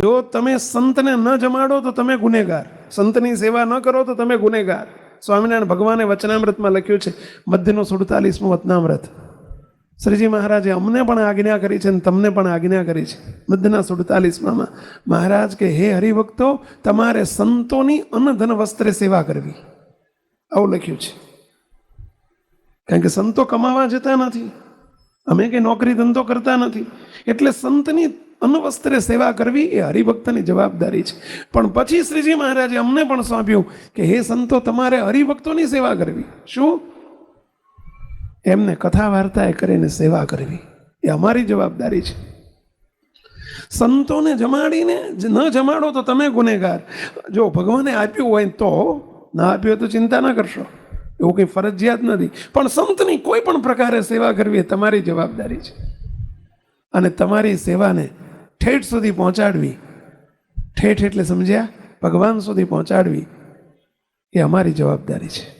જો તમે સંતને ન જમાડો તો તમે ગુનેગાર. સંતની સેવા ન કરો તો તમે ગુનેગાર. સ્વામિનારાયણ ભગવાને વચનામૃતમાં લખ્યું છે, મધ્યનું સુડતાલીસમું વચનામૃત. શ્રીજી મહારાજે અમને પણ આજ્ઞા કરી છે અને તમને પણ આજ્ઞા કરી છે. મધ્યના સુડતાલીસમાં મહારાજ કે, હે હરિભક્તો, તમારે સંતોની અન્નધન વસ્ત્રે સેવા કરવી. આવું લખ્યું છે. કારણ કે સંતો કમાવા જતા નથી. અમે કંઈ નોકરી ધંધો કરતા નથી. એટલે સંતની અન્નવસ્ત્રે સેવા કરવી એ હરિભક્તની જવાબદારી છે. પણ પછી શ્રીજી મહારાજે અમને પણ સોંપ્યું કે હે સંતો, તમારે હરિભક્તોની સેવા કરવી. શું? એમને કથા વાર્તાએ કરીને સેવા કરવી. એ અમારી જવાબદારી છે. સંતોને જમાડીને ન જમાડો તો તમે ગુનેગાર. જો ભગવાને આપ્યું હોય તો, ના આપ્યું હોય તો ચિંતા ન કરશો. એવું કંઈ ફરજિયાત નથી. પણ સંતની કોઈ પણ પ્રકારે સેવા કરવી એ તમારી જવાબદારી છે. અને તમારી સેવાને ઠેઠ સુધી પહોંચાડવી. ઠેઠ એટલે સમજ્યા? ભગવાન સુધી પહોંચાડવી. એ અમારી જવાબદારી છે.